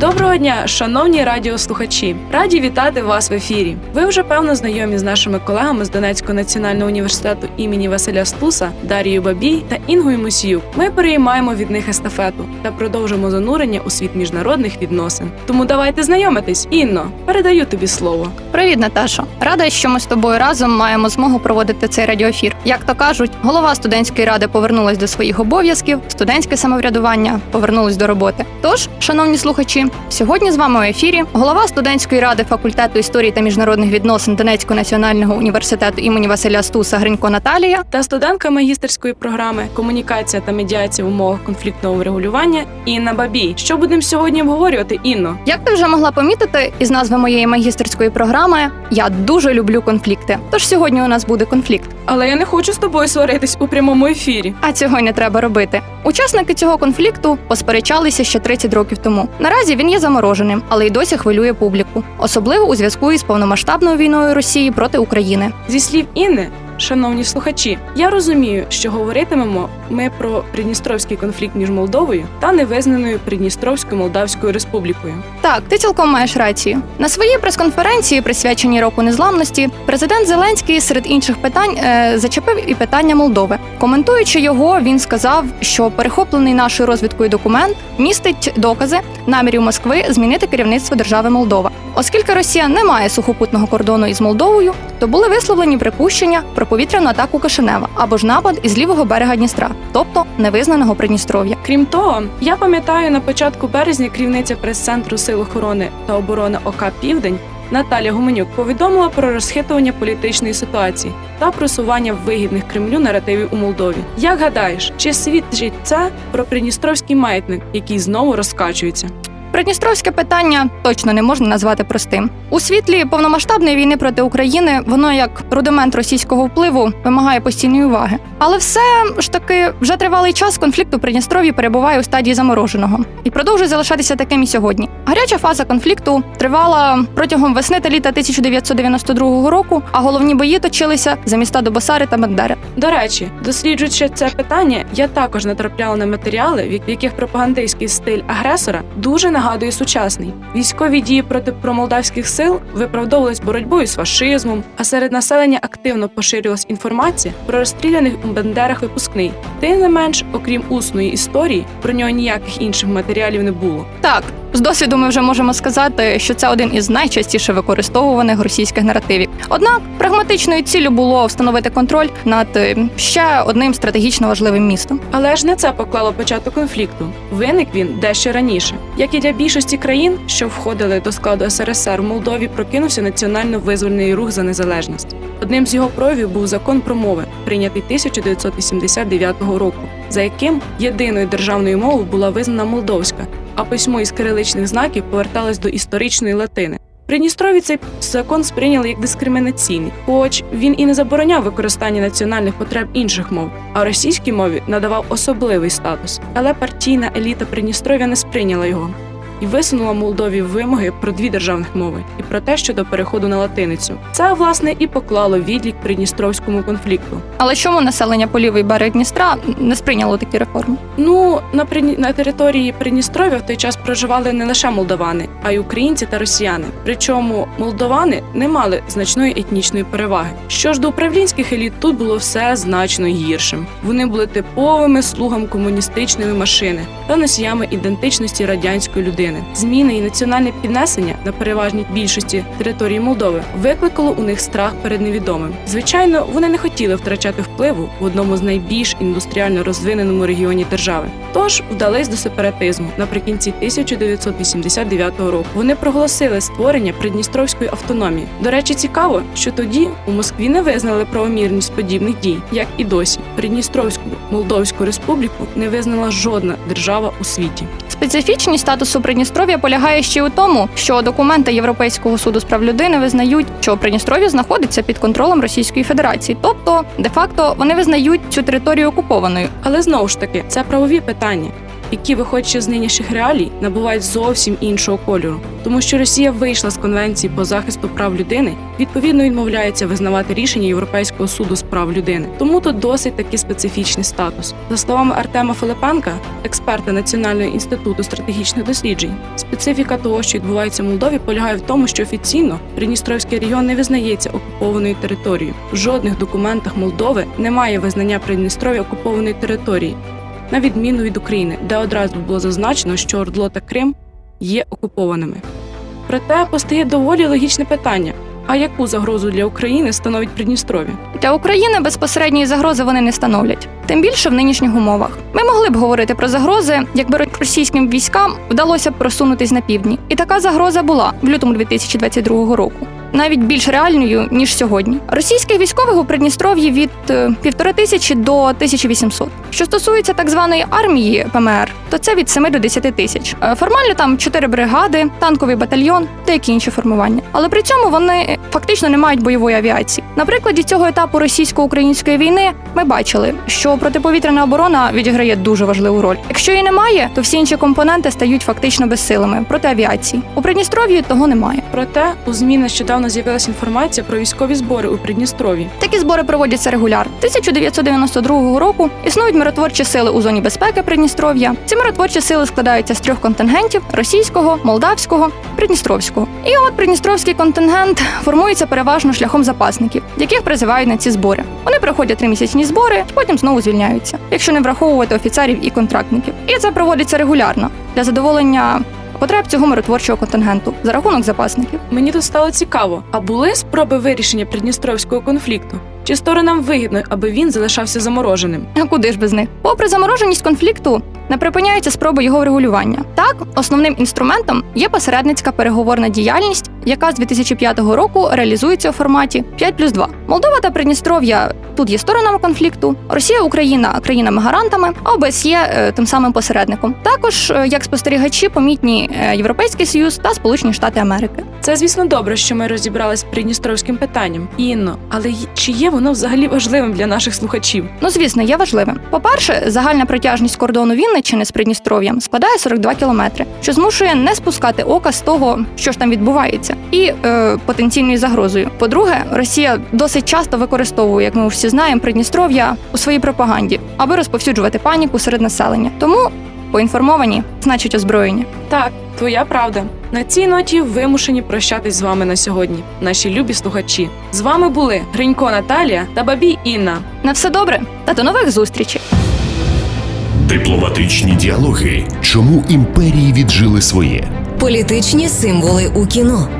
Доброго дня, шановні радіослухачі! Раді вітати вас в ефірі. Ви вже певно знайомі з нашими колегами з Донецького національного університету імені Василя Стуса, Дарією Бабій та Інгою Мусіюк. Ми переймаємо від них естафету та продовжимо занурення у світ міжнародних відносин. Тому давайте знайомитись. Інно, передаю тобі слово. Привіт, Наташо. Рада, що ми з тобою разом маємо змогу проводити цей радіоефір. Як то кажуть, голова студентської ради повернулась до своїх обов'язків, студентське самоврядування повернулось до роботи. Тож, шановні слухачі, сьогодні з вами у ефірі голова студентської ради факультету історії та міжнародних відносин Донецького національного університету імені Василя Стуса Гринько Наталія. Та студентка магістерської програми комунікація та медіація в умовах конфліктного врегулювання Інна Бабій. Що будемо сьогодні обговорювати, Інно? Як ти вже могла помітити із назви моєї магістерської програми, я дуже люблю конфлікти. Тож сьогодні у нас буде конфлікт. Але я не хочу з тобою сваритись у прямому ефірі. А цього не треба робити. Учасники цього конфлікту посперечалися ще 30 років тому. Наразі він є замороженим, але й досі хвилює публіку, особливо у зв'язку із повномасштабною війною Росії проти України. Зі слів Інни, шановні слухачі, я розумію, що говоритимемо ми про Придністровський конфлікт між Молдовою та невизнаною Придністровською Молдавською Республікою. Так, ти цілком маєш рацію. На своїй прес-конференції, присвяченій року незламності, президент Зеленський серед інших питань е, зачепив і питання Молдови. Коментуючи його, він сказав, що перехоплений нашою розвідкою документ містить докази намірів Москви змінити керівництво держави Молдова. Оскільки Росія не має сухопутного кордону із Молдовою, то були висловлені припущення про повітряну атаку Кишинева або ж напад із лівого берега Дністра, тобто невизнаного Придністров'я. Крім того, я пам'ятаю на початку березня керівниця прес-центру Сил охорони та оборони ОК Південь Наталя Гуменюк повідомила про розхитування політичної ситуації та просування вигідних Кремлю наративів у Молдові. Як гадаєш, чи свідчить це про придністровський маятник, який знову розкачується? Придністровське питання точно не можна назвати простим. У світлі повномасштабної війни проти України воно як рудимент російського впливу вимагає постійної уваги. Але все ж таки вже тривалий час конфлікт у Придністров'ї перебуває у стадії замороженого і продовжує залишатися таким і сьогодні. Гаряча фаза конфлікту тривала протягом весни та літа 1992 року, а головні бої точилися за міста Добосари та Бендери. До речі, досліджуючи це питання, я також натрапляла на матеріали, в яких пропагандистський стиль агресора дуже нагадує сучасний. Військові дії проти промолдавських сил виправдовувались боротьбою з фашизмом, а серед населення активно поширювалась інформація про розстріляних у Бендерах випускний. Тим не менш, окрім усної історії, про нього ніяких інших матеріалів не було. Так, з досвіду ми вже можемо сказати, що це один із найчастіше використовуваних російських наративів. Однак прагматичною ціллю було встановити контроль над е, ще одним стратегічно важливим містом. Але ж не це поклало початок конфлікту. Виник він дещо раніше. Як і для більшості країн, що входили до складу СРСР, в Молдові прокинувся національно-визвольний рух за незалежність. Одним з його проявів був закон про мови, прийнятий 1989 року, за яким єдиною державною мовою була визнана молдовська, а письмо із кириличних знаків поверталось до історичної латини. Придністрові цей закон сприйняли як дискримінаційний, хоч він і не забороняв використання національних потреб інших мов, а російській мові надавав особливий статус. Але партійна еліта Придністров'я не сприйняла його і висунула Молдові вимоги про дві державних мови і про те щодо переходу на латиницю. Це власне і поклало відлік придністровському конфлікту. Але чому населення по лівий берег Дністра не сприйняло такі реформи? Ну на на території Придністров'я в той час проживали не лише молдавани, а й українці та росіяни. Причому молдовани не мали значної етнічної переваги. Що ж до управлінських еліт, тут було все значно гіршим. Вони були типовими слугами комуністичної машини та носіями ідентичності радянської людини. Зміни і національне піднесення на переважній більшості території Молдови викликало у них страх перед невідомим. Звичайно, вони не хотіли втрачати впливу в одному з найбільш індустріально розвиненому регіоні держави. Тож вдались до сепаратизму наприкінці 1989 року. Вони проголосили створення Придністровської автономії. До речі, цікаво, що тоді у Москві не визнали правомірність подібних дій, як і досі. Придністровську Молдовську республіку не визнала жодна держава у світі. Специфічність статусу Придністров'я полягає ще у тому, що документи Європейського суду з прав людини визнають, що Придністров'я знаходиться під контролем Російської Федерації, тобто де-факто вони визнають цю територію окупованою. Але знову ж таки, це правові питання, які, виходячи з нинішніх реалій, набувають зовсім іншого кольору, тому що Росія вийшла з конвенції по захисту прав людини, відповідно відмовляється визнавати рішення Європейського суду з прав людини. Тому тут досить такий специфічний статус. За словами Артема Филипенка, експерта Національного інституту стратегічних досліджень, специфіка того, що відбувається в Молдові, полягає в тому, що офіційно Придністровський регіон не визнається окупованою територією. В жодних документах Молдови немає визнання Придністров'я окупованої території, на відміну від України, де одразу було зазначено, що Ордло та Крим є окупованими. Проте постає доволі логічне питання: а яку загрозу для України становить Придністров'я? Для України безпосередньої загрози вони не становлять, тим більше в нинішніх умовах. Ми могли б говорити про загрози, якби російським військам вдалося б просунутись на півдні. І така загроза була в лютому 2022 року. Навіть більш реальною ніж сьогодні. Російських військових у Придністров'ї від е, півтори тисячі до 1800. Що стосується так званої армії ПМР, то це від 7 до 10 тисяч. Е, Формально там 4 бригади, танковий батальйон та які інші формування. Але при цьому вони фактично не мають бойової авіації. На прикладі цього етапу російсько-української війни ми бачили, що протиповітряна оборона відіграє дуже важливу роль. Якщо її немає, то всі інші компоненти стають фактично безсилими проти авіації. У Придністров'ї того немає. Проте у ЗМІ нещодавно з'явилася інформація про військові збори у Придністров'ї. Такі збори проводяться регулярно. 1992 року існують миротворчі сили у зоні безпеки Придністров'я. Ці миротворчі сили складаються з трьох контингентів: російського, молдавського, придністровського. І от придністровський контингент формується переважно шляхом запасників, яких призивають на ці збори. Вони проходять тримісячні збори, потім знову звільняються, якщо не враховувати офіцерів і контрактників. І це проводиться регулярно для задоволення. Потреб цього миротворчого контингенту за рахунок запасників. Мені тут стало цікаво, а були спроби вирішення придністровського конфлікту? Чи сторонам вигідно, аби він залишався замороженим? А куди ж без них? Попри замороженість конфлікту, не припиняються спроби його врегулювання. Так, основним інструментом є посередницька переговорна діяльність, яка з 2005 року реалізується у форматі 5 плюс 2. Молдова та Придністров'я тут є сторонами конфлікту. Росія, Україна країнами-гарантами, а ОБСЄ е, тим самим посередником. Також е, як спостерігачі помітні е, Європейський Союз та Сполучені Штати Америки. Це, звісно, добре, що ми розібрались з придністровським питанням. Інно, але чи є воно взагалі важливим для наших слухачів? Ну, звісно, є важливим. По-перше, загальна протяжність кордону Вінниччини з Придністров'ям складає 42 кілометри, що змушує не спускати ока з того, що ж там відбувається, і е, потенційною загрозою. По-друге, Росія досить часто використовує, як ми всі знаємо, Придністров'я у своїй пропаганді, аби розповсюджувати паніку серед населення. Тому поінформовані значить озброєні. Так, твоя правда. На цій ноті вимушені прощатись з вами на сьогодні, наші любі слухачі. З вами були Гринько Наталія та Бабій Інна. На все добре та до нових зустрічей! Дипломатичні діалоги. Чому імперії віджили своє? Політичні символи у кіно.